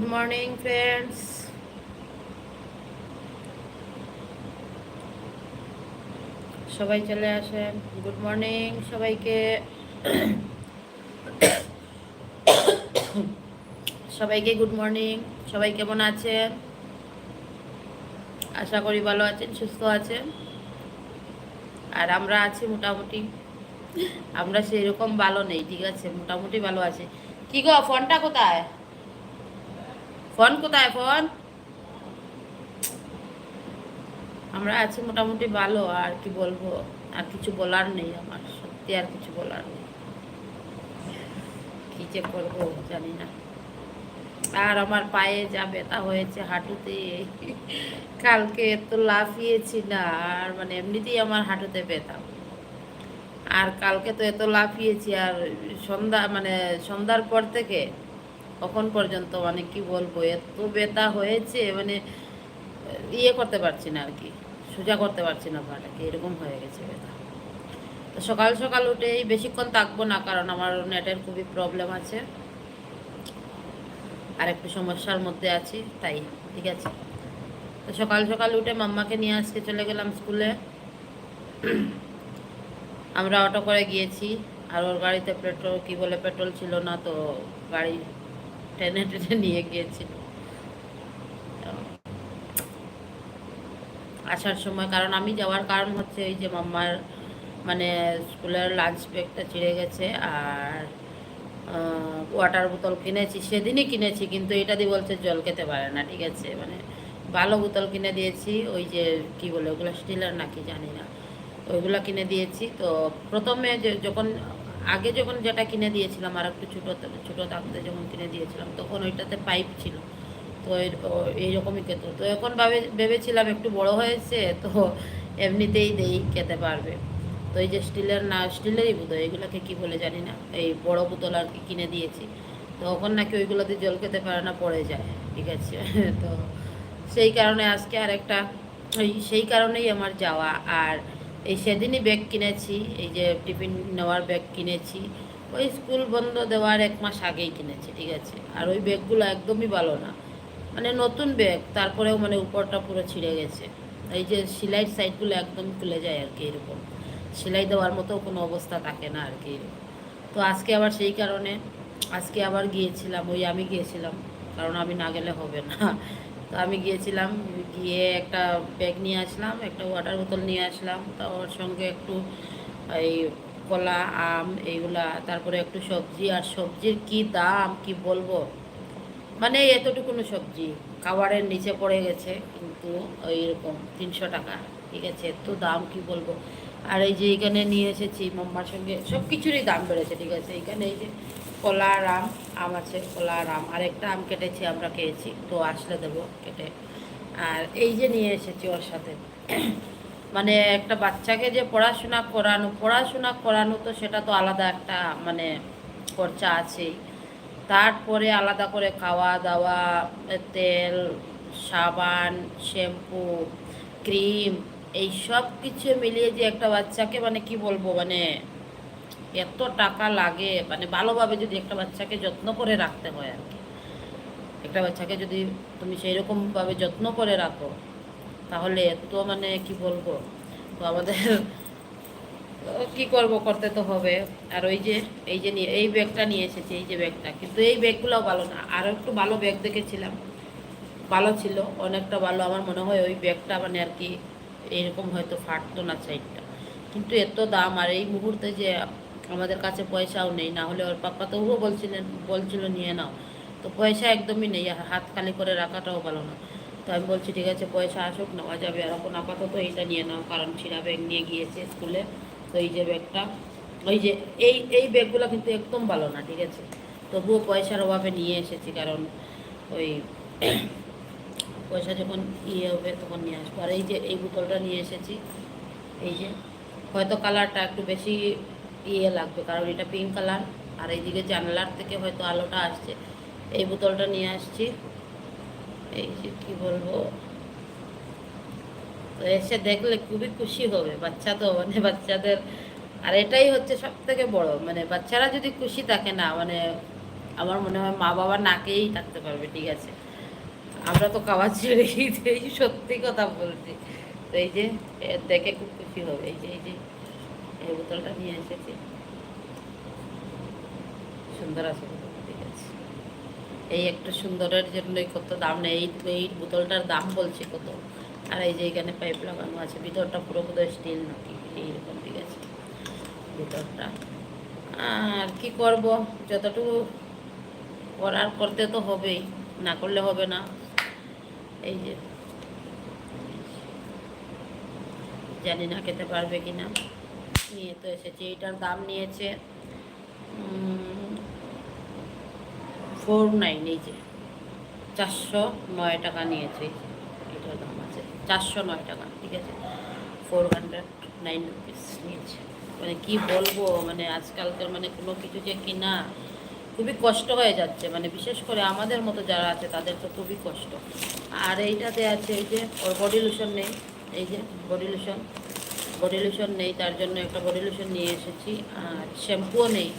Good morning friends সবাই চলে আসেন। গুড মর্নিং সবাইকে। সবাইকে গুড মর্নিং সবাই কেমন আছেন? আশা করি ভালো আছেন, সুস্থ আছেন। আর আমরা আছি মোটামুটি। আমরা সেই রকম ভালো নেই, ঠিক আছে? মোটামুটি ভালো আছে। কি গো, ফোনটা কোথায়? ফোন কোথায়, ফোন? আমরা আছি মোটামুটি ভালো, আর কি বলব? আর কিছু বলার নেই আমার, সত্যি আর কিছু বলার নেই। কি যে করব জানি না। আর আমার পায়ে যা ব্যথা হয়েছে হাঁটুতে, কালকে তো লাফিয়েছি না, আর মানে এমনিতেই আমার হাঁটুতে ব্যথা। আর কালকে তো এত লাফিয়েছি, আর সন্ধ্যা মানে সন্ধ্যার পর থেকে কখন পর্যন্ত মানে কি বলব, এত ব্যথা হয়েছে মানে ইয়ে করতে পারছি না আর কি, সোজা করতে পারছি না পাটাকে, এরকম হয়ে গেছে ব্যথা। তো সকাল সকাল উঠেই বেশিক্ষণ থাকব না, কারণ আমার নেটের খুবই প্রবলেম আছে। আর একটু সমস্যার মধ্যে আছি, তাই, ঠিক আছে। তো সকাল সকাল উঠে মাম্মাকে নিয়ে আজকে চলে গেলাম স্কুলে। আমরা অটো করে গিয়েছি, আর ওর গাড়িতে পেট্রোল, কি বলে, পেট্রোল ছিল না, তো গাড়ি টেনে টেনে নিয়ে গিয়েছিল। আসার সময়, কারণ আমি যাওয়ার কারণ হচ্ছে এই যে মাম্মার মানে স্কুলের লাঞ্চ ব্রেকটা ছিঁড়ে গেছে আর ওয়াটার বোতল কিনেছি, সেদিনই কিনেছি, কিন্তু এটা দিয়ে বলছে জল খেতে পারে না, ঠিক আছে? মানে ভালো বোতল কিনে দিয়েছি, ওই যে কি বলে ওগুলো স্টিলের নাকি জানি না, ওইগুলো কিনে দিয়েছি। তো প্রথমে যখন আগে যখন যেটা কিনে দিয়েছিলাম, আর একটু ছোটো ছোটো থাকতে যখন কিনে দিয়েছিলাম, তখন ওইটাতে পাইপ ছিল। তো এইরকমই খেত তো এখন ভাবে ভেবেছিলাম একটু বড় হয়েছে, তো এমনিতেই দেই, খেতে পারবে। তো এই যে স্টিলের না স্টিলেরই বোধ এগুলোকে কি বলে জানি না। এই বড় বোতল আর কি কিনে দিয়েছি। তো তখন নাকি ওইগুলোতে জল খেতে পারে না, পড়ে যায়, ঠিক আছে? তো সেই কারণে আজকে আর একটা সেই কারণেই আমার যাওয়া। আর এই সেদিনই ব্যাগ কিনেছি, এই যে টিফিন নেওয়ার ব্যাগ কিনেছি। ওই স্কুল বন্ধ দেওয়ার এক মাস আগেই কিনেছি, ঠিক আছে? আর ওই ব্যাগগুলো একদমই ভালো না। মানে নতুন ব্যাগ তারপরেও মানে উপরটা পুরো ছিঁড়ে গেছে। এই যে সেলাইয়ের সাইডগুলো একদম খুলে যায় আর কি এরকম। সেলাই দেওয়ার মতো কোনো অবস্থা থাকে না আর কি। তো আজকে আবার সেই কারণে, আজকে আবার গিয়েছিলাম, ওই আমি গিয়েছিলাম। কারণ আমি না গেলে হবে না। তো আমি গিয়েছিলাম, গিয়ে একটা ব্যাগ নিয়ে আসলাম, একটা ওয়াটার বোতল নিয়ে আসলাম। তা ওর সঙ্গে একটু এই কলা, আম এইগুলা, তারপরে একটু সবজি। আর সবজির কি দাম, কি বলব? মানে এতটুকুনো সবজি। খাবারের নিচে পড়ে গেছে, কিন্তু এইরকম তিনশো টাকা। ঠিক আছে, এত দাম, কি বলব? আর এই যে এখানে নিয়ে এসেছি, মাম্মার সঙ্গে সব কিছুরই দাম বেড়েছে, ঠিক আছে? এখানে এই যে কলা আম আম আছে, কলা আম আর একটা আম কেটেছি, আমরা খেয়েছি। তো আসলে দেবো কেটে। আর এই যে নিয়ে এসেছি ওর সাথে। মানে একটা বাচ্চাকে যে পড়াশোনা করানো পড়াশোনা করানো তো সেটা তো আলাদা একটা মানে খরচা আছেই। তারপরে আলাদা করে খাওয়া দাওয়া তেল, সাবান, শ্যাম্পু, ক্রিম, এই সব কিছু মিলিয়ে যে একটা বাচ্চাকে মানে কি বলব মানে এত টাকা লাগে মানে ভালোভাবে যদি একটা বাচ্চাকে যত্ন করে রাখতে হয় আর কি। একটা বাচ্চাকে যদি তুমি সেই রকমভাবে যত্ন করে রাখো, তাহলে এত মানে কি বলব? তো আমাদের কি করব, করতে তো হবে। আর ওই যে, এই যে নিয়ে, এই ব্যাগটা নিয়ে এসেছি, এই যে ব্যাগটা। কিন্তু এই ব্যাগগুলোও ভালো না। আরও একটু ভালো ব্যাগ দেখেছিলাম। ভালো ছিল, অনেকটা ভালো। আমার মনে হয় ওই ব্যাগটা মানে আর কি, এইরকম হয়তো ফাটতো না সাইডটা কিন্তু এত দাম আর এই মুহূর্তে যে আমাদের কাছে পয়সাও নেই, না হলে ওর পাপ্পা তবুও বলছিলেন, বলছিল নিয়ে নাও। তো পয়সা একদমই নেই হাত খালি করে রাখাটাও ভালো না। তো আমি বলছি, ঠিক আছে, পয়সা আসুক, নেওয়া যাবে। আর এখন আপাতত এইটা নিয়ে নাও, কারণ ছিঁড়া ব্যাগ নিয়ে গিয়েছে স্কুলে। তো এই যে ব্যাগটা, ওই যে এই এই ব্যাগগুলো কিন্তু একদম ভালো না, ঠিক আছে? তবুও পয়সার অভাবে নিয়ে এসেছি, কারণ ওই পয়সা যখন ইয়ে হবে তখন নিয়ে আসব। আর এই যে, এই বোতলটা নিয়ে এসেছি, এই যে। হয়তো কালারটা একটু বেশি ইয়ে লাগবে, কারণ এটা পিঙ্ক কালার আর এইদিকে জানলার থেকে হয়তো আলোটা আসছে। এই বোতলটা নিয়ে আসছি। এই যে কী বলব? তো এসে দেখলে খুবই খুশি হবে, বাচ্চা তো মানে বাচ্চাদের, আর এটাই হচ্ছে সব থেকে বড় মানে বাচ্চারা যদি খুশি থাকে না মানে আমার মনে হয় মা বাবা নাকেই থাকতে পারবে, ঠিক আছে? আমরা তো খাওয়া দিই, সত্যি কথা বলছি। তো এই যে দেখে খুব খুশি হবে। এই যে এই যে, এই বোতলটা নিয়ে এসেছি। সুন্দর আছে ঠিক আছে। এই একটা সুন্দরের জন্যই কত দাম নেই। এই এই বোতলটার দাম বলছি কত। আর এই যে এখানে পাইপ লাগানো আছে, ভিতরটা পুরো বোধহয় স্টিল নাকি এইরকম, ঠিক আছে। ভিতরটা। আর কি করব? যতটুকু করার করতে তো হবেই, না করলে হবে না। এই যে। জানি না খেতে পারবে কি না নিয়ে তো এসেছে এইটার দাম নিয়েছে ফোর নাইন এই যে, চারশো নয় টাকা নিয়েছে এটার দাম আছে, চারশো নয় টাকা, ঠিক আছে? ফোর হান্ড্রেড নাইন রুপিস নিয়েছে। মানে কি বলব মানে আজকালকার মানে কোনো কিছু যে কিনা, খুবই কষ্ট হয়ে যাচ্ছে। মানে বিশেষ করে আমাদের মতো যারা আছে, তাদের তো খুবই কষ্ট। আর এইটাতে আছে, এই যে, ওর বডি লোশন নেই। এই যে বডি লোশন বডি লোশন নেই, তার জন্য একটা বডি লোশন নিয়ে এসেছি। আর শ্যাম্পুও নেই,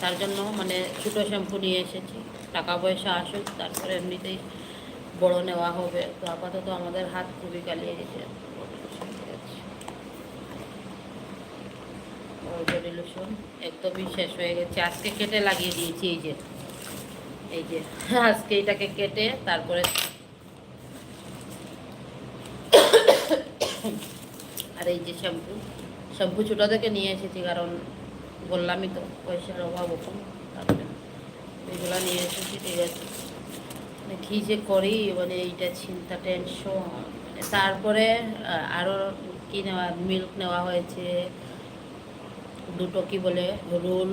তার জন্য মানে ছোটো শ্যাম্পু নিয়ে এসেছি। টাকা পয়সা আসুক, তারপরে এমনিতেই বড় নেওয়া হবে। তো আপাতত আমাদের হাত খুবই কালিয়ে গেছে। বডি লোশন একদমই শেষ হয়ে গেছে। আজকে কেটে লাগিয়ে দিয়েছি, এই যে। এই যে, আজকে এটাকে কেটে তারপরে আর এই যে শ্যাম্পু শ্যাম্পু ছোটো থেকে নিয়ে এসেছি, কারণ বললামই তো পয়সার অভাব ওখানে তারপরে এগুলো নিয়ে এসেছি, ঠিক আছে। মানে কী যে করি মানে এইটা চিন্তা টেনশন মানে তারপরে আরও কি নেওয়া মিল্ক নেওয়া হয়েছে। দুটো কি বলে, রোল,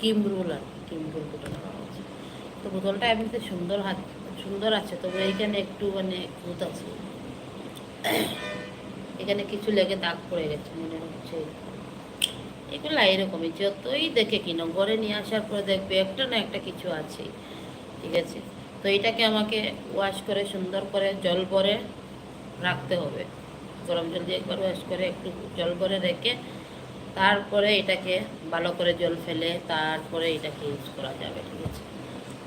কিম রোল আর কিম রোল দুটো নেওয়া হয়েছে। তো বোতলটা এমনিতে সুন্দর হাত, সুন্দর আছে, তবে এইখানে একটু মানে খুঁত আছে। এখানে কিছু লেগে দাগ পড়ে গেছে, মনে হচ্ছে। এগুলো এরকমই, যতই দেখে কিনো, ঘরে নিয়ে আসার পরে দেখবে একটা না একটা কিছু আছে, ঠিক আছে? তো এটাকে আমাকে ওয়াশ করে, সুন্দর করে জল ভরে রাখতে হবে। গরম জল দিয়ে একবার ওয়াশ করে একটু জল ভরে রেখে তারপরে এটাকে ভালো করে জল ফেলে তারপরে এটাকে ইউজ করা যাবে, ঠিক আছে?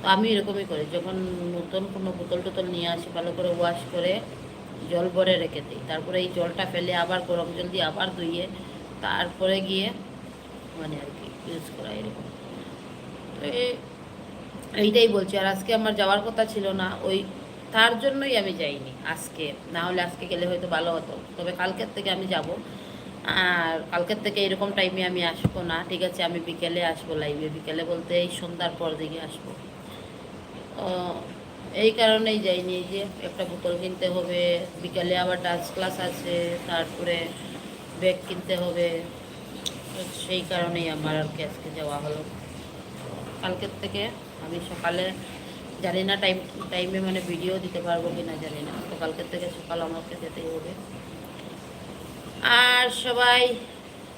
তো আমি এরকমই করি, যখন নতুন কোনো বোতল টোতল নিয়ে আসি, ভালো করে ওয়াশ করে জল ভরে রেখে দিই। তারপরে এই জলটা ফেলে আবার গরম জল দিয়ে আবার ধুয়ে তারপরে গিয়ে মানে আর কি ইউজ করা এরকম। তো এইটাই বলছি। আর আজকে আমার যাওয়ার কথা ছিল না, ওই তার জন্যই আমি যাইনি আজকে। না হলে আজকে গেলে হয়তো ভালো হতো। তবে কালকের থেকে আমি যাব। আর কালকের থেকে এরকম টাইমে আমি আসব না। ঠিক আছে, আমি বিকেলে আসব লাইভে বিকেলে বলতে এই সন্ধ্যার পর দিকে আসব। এই কারণেই যাইনি যে একটা বোতল কিনতে হবে, বিকালে আবার ডান্স ক্লাস আছে, তারপরে ব্যাগ কিনতে হবে সেই কারণেই আমার আর কি আজকে যাওয়া হলো। কালকের থেকে আমি সকালে, জানি না টাইম টাইমে মানে ভিডিও দিতে পারব কি না জানি না, তো কালকের থেকে সকাল আমাকে যেতেই হবে। আর সবাই,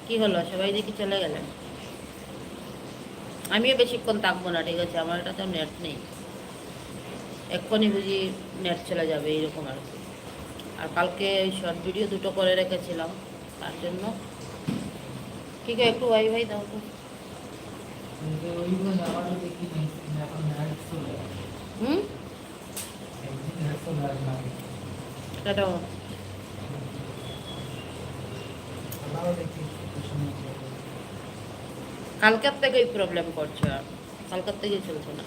কি হলো? সবাই দেখি চলে গেলেন? আমিও বেশিক্ষণ থাকব না, ঠিক আছে? আমার এটা তো নেট নেই। এক্ষুনি বুঝি নেট চলে যাবে এইরকম আর কি। আর কালকে শর্ট ভিডিও দুটো করে রেখেছিলাম, তার জন্য। ঠিক আছে একটু ওয়াই ভাই দাও তো। কালকের থেকেই প্রবলেম করছে আর, কালকের থেকেই চলছে না।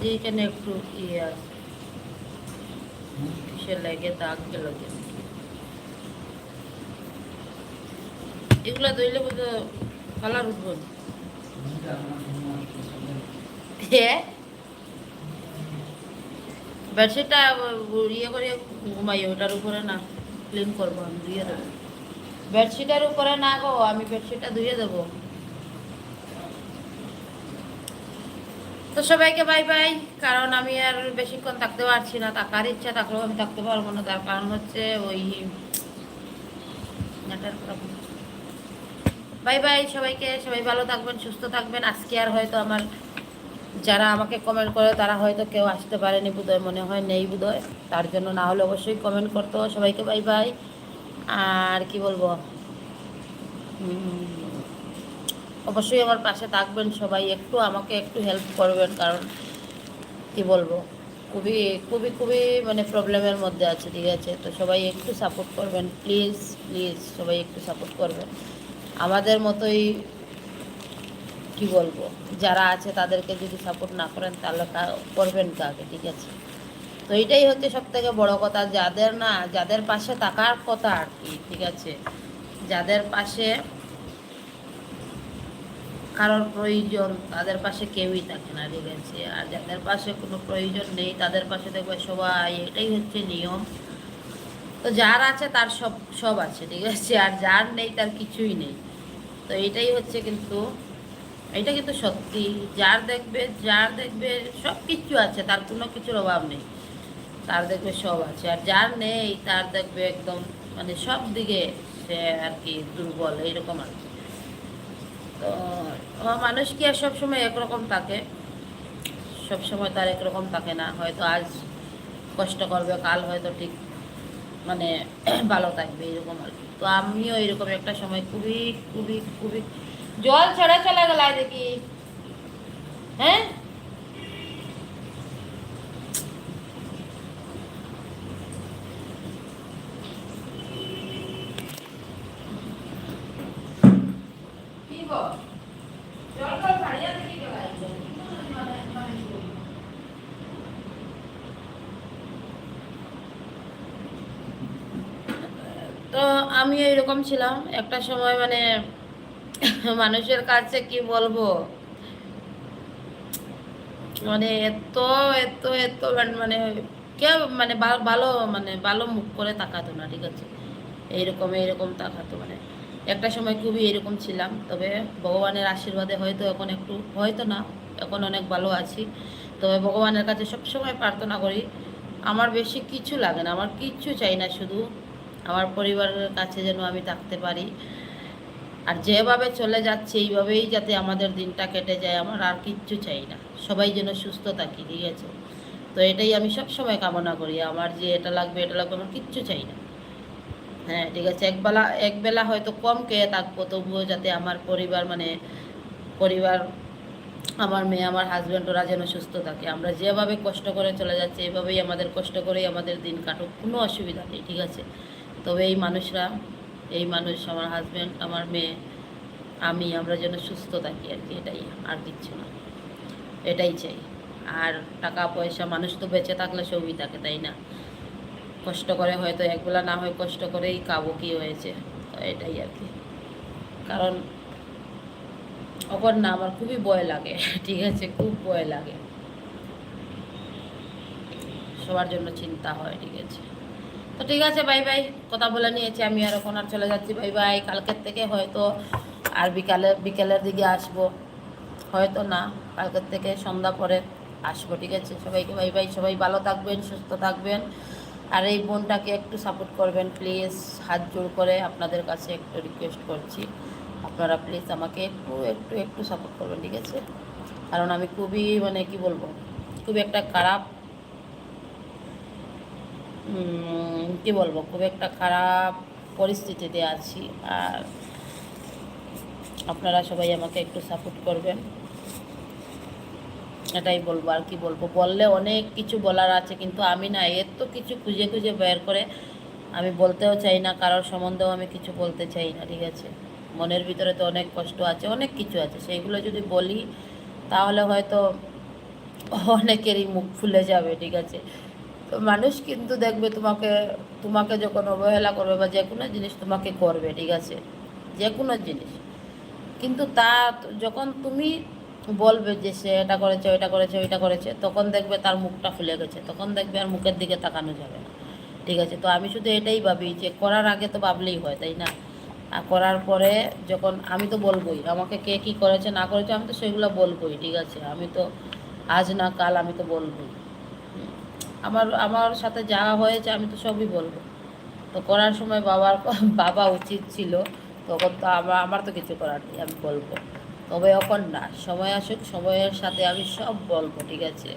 যে এখানে একটু ইয়ে আছে। সে লেগে? দাগ গেল এগুলা ধরলে বোধ কালার উঠবো বেডশিটটা ইয়ে করে ঘুমাই, ওটার উপরে না ক্লিন করব, আমি ধুয়ে দেবো। বেডশিটের উপরে না গো, আমি বেডশিটটা ধুয়ে দেবো। তো সবাইকে বাই বাই কারণ আমি আর বেশিক্ষণ থাকতে পারছি না। থাকার ইচ্ছা থাকলেও আমি থাকতে পারব না, তার কারণ হচ্ছে ওই বাই বাই সবাইকে, সবাই ভালো থাকবেন, সুস্থ থাকবেন। আজকে আর হয়তো আমার যারা আমাকে কমেন্ট করে, তারা হয়তো কেউ আসতে পারেনি বোধহয়, মনে হয় নেই বোধহয়। তার জন্য না হলে অবশ্যই কমেন্ট করতো সবাইকে বাই বাই আর কি বলব? অবশ্যই আমার পাশে থাকবেন সবাই, একটু আমাকে একটু হেল্প করবেন, কারণ কি বলব, খুবই খুবই খুবই মানে প্রবলেমের মধ্যে আছে, ঠিক আছে? তো সবাই একটু সাপোর্ট করবেন প্লিজ প্লিজ সবাই একটু সাপোর্ট করবেন। আমাদের মতোই কি বলব, যারা আছে তাদেরকে যদি সাপোর্ট না করেন তাহলে করবেন কাকে, ঠিক আছে? তো এইটাই হচ্ছে সব থেকে বড় কথা, যাদের না, যাদের পাশে থাকার কথা আর কি, ঠিক আছে? যাদের পাশে কারোর প্রয়োজন, তাদের পাশে কেউই থাকে না, ঠিক আছে? আর যাদের পাশে কোনো প্রয়োজন নেই, তাদের পাশে দেখবে সবাই, এটাই হচ্ছে নিয়ম। তো যার আছে তার সব সব আছে, ঠিক আছে? আর যার নেই তার কিছুই নেই। তো এটাই হচ্ছে কিন্তু, এটা কিন্তু সত্যি। যার দেখবে যার দেখবে সব কিছু আছে, তার কোনো কিছুর অভাব নেই। তার দেখবে সব আছে। আর যার নেই, তার দেখবে একদম মানে সব দিকে সে আর কি দুর্বল, এইরকম আর কি। তো মানুষ কি আর সবসময় একরকম থাকে? সবসময় তার একরকম থাকে না। হয়তো আজ কষ্ট করবে, কাল হয়তো ঠিক মানে ভালো থাকবে, এরকম আর কি। তো আমিও এরকম একটা সময় খুবই খুবই খুবই জল ছড়া চলে গেলায় দেখি। হ্যাঁ কি গো? জল টল ছাড়িয়া দেখি গেলায়। তো আমি এইরকম ছিলাম। একটা সময় মানে মানুষের কাছে কি বলব? মানে এত এত এত মানে- মানে কেউ মানে ভালো মানে ভালো মুখ করে তাকাতো না, ঠিক আছে? এইরকম এইরকম তাকাতো মানে। একটা সময় খুবই এরকম ছিলাম, তবে ভগবানের আশীর্বাদে হয়তো এখন একটু, হয়তো না, এখন অনেক ভালো আছি। তবে ভগবানের কাছে সবসময় প্রার্থনা করি, আমার বেশি কিছু লাগে না, আমার কিচ্ছু চাই না, শুধু আমার পরিবারের কাছে যেন আমি থাকতে পারি। আর যেভাবে চলে যাচ্ছে, এইভাবেই যাতে আমাদের দিনটা কেটে যায়, আমার আর কিচ্ছু চাই না। সবাই যেন সুস্থ থাকি, ঠিক আছে? তো এটাই আমি সব সময় কামনা করি। আমার যে এটা লাগবে এটা লাগবে, আমার কিচ্ছু চাই না। হ্যাঁ ঠিক আছে? একবেলা একবেলা হয়তো কম খেয়ে থাকব, তবুও যাতে আমার পরিবার মানে পরিবার, আমার মেয়ে, আমার হাজব্যান্ড ওরা যেন সুস্থ থাকে। আমরা যেভাবে কষ্ট করে চলে যাচ্ছি, এভাবেই আমাদের কষ্ট করেই আমাদের দিন কাটুক, কোনো অসুবিধা নেই, ঠিক আছে? তবে এই মানুষরা, এই মানুষ আমার হাজব্যান্ড আমার মেয়ে, আমি, আমরা যেন সুস্থ থাকি আর কি, এটাই আর কিচ্ছু না। এটাই চাই। আর টাকা পয়সা, মানুষ তো বেঁচে থাকলে সবই থাকে, তাই না? কষ্ট করে হয়তো একবেলা না হয় কষ্ট করেই কাবু কি হয়েছে, এটাই আর কি। কারণ ওপর না আমার খুবই ভয় লাগে, ঠিক আছে, খুব ভয় লাগে। সবার জন্য চিন্তা হয়, ঠিক আছে। তো ঠিক আছে বাই বাই কথা বলে নিয়েছি আমি আর এখন আর চলে যাচ্ছি বাই বাই কালকের থেকে হয়তো আর বিকালে, বিকেলের দিকে আসব। হয়তো না, কালকের থেকে সন্ধ্যা পরে আসব, ঠিক আছে? সবাইকে বাই বাই সবাই ভালো থাকবেন, সুস্থ থাকবেন। আর এই বোনটাকে একটু সাপোর্ট করবেন প্লিজ হাত জোর করে আপনাদের কাছে একটু রিকোয়েস্ট করছি। আপনারা প্লিজ আমাকে একটু একটু একটু সাপোর্ট করবেন, ঠিক আছে? কারণ আমি খুবই মানে কি বলব, খুবই একটা খারাপ কি বলব, খুব একটা খারাপ পরিস্থিতিতে আছি। আর আপনারা সবাই আমাকে একটু সাপোর্ট করবেন। এটাই বলব, আর কি বলব, বললে অনেক কিছু বলার আছে, কিন্তু আমি না, এর তো কিছু খুঁজে খুঁজে বের করে আমি বলতেও চাই না, কারোর সম্বন্ধেও আমি কিছু বলতে চাই না, ঠিক আছে? মনের ভিতরে তো অনেক কষ্ট আছে, অনেক কিছু আছে সেইগুলো যদি বলি তাহলে হয়তো অনেকেরই মুখ ফুলে যাবে, ঠিক আছে? তো মানুষ কিন্তু দেখবে তোমাকে তোমাকে যখন অবহেলা করবে বা যে কোনো জিনিস তোমাকে করবে, ঠিক আছে? যে কোনো জিনিস। কিন্তু তা যখন তুমি বলবে যে সে এটা করেছে, ওইটা করেছে ওইটা করেছে, তখন দেখবে তার মুখটা ফুলে গেছে, তখন দেখবে আর মুখের দিকে তাকানো যাবে না, ঠিক আছে? তো আমি শুধু এটাই ভাবি যে করার আগে তো ভাবলেই হয়, তাই না? আর করার পরে যখন, আমি তো বলবোই, আমাকে কে কী করেছে না করেছে আমি তো সেগুলো বলবোই, ঠিক আছে? আমি তো আজ না কাল আমি তো বলবোই। আমার আমার সাথে যা হয়েছে আমি তো সবই বলব। তো করার সময় বাবার, বাবা উচিত ছিল, তখন তো আমার আমার তো কিছু করার নেই, আমি বলব। তবে এখন না, সময় আসুক, সময়ের সাথে আমি সব বলব, ঠিক আছে?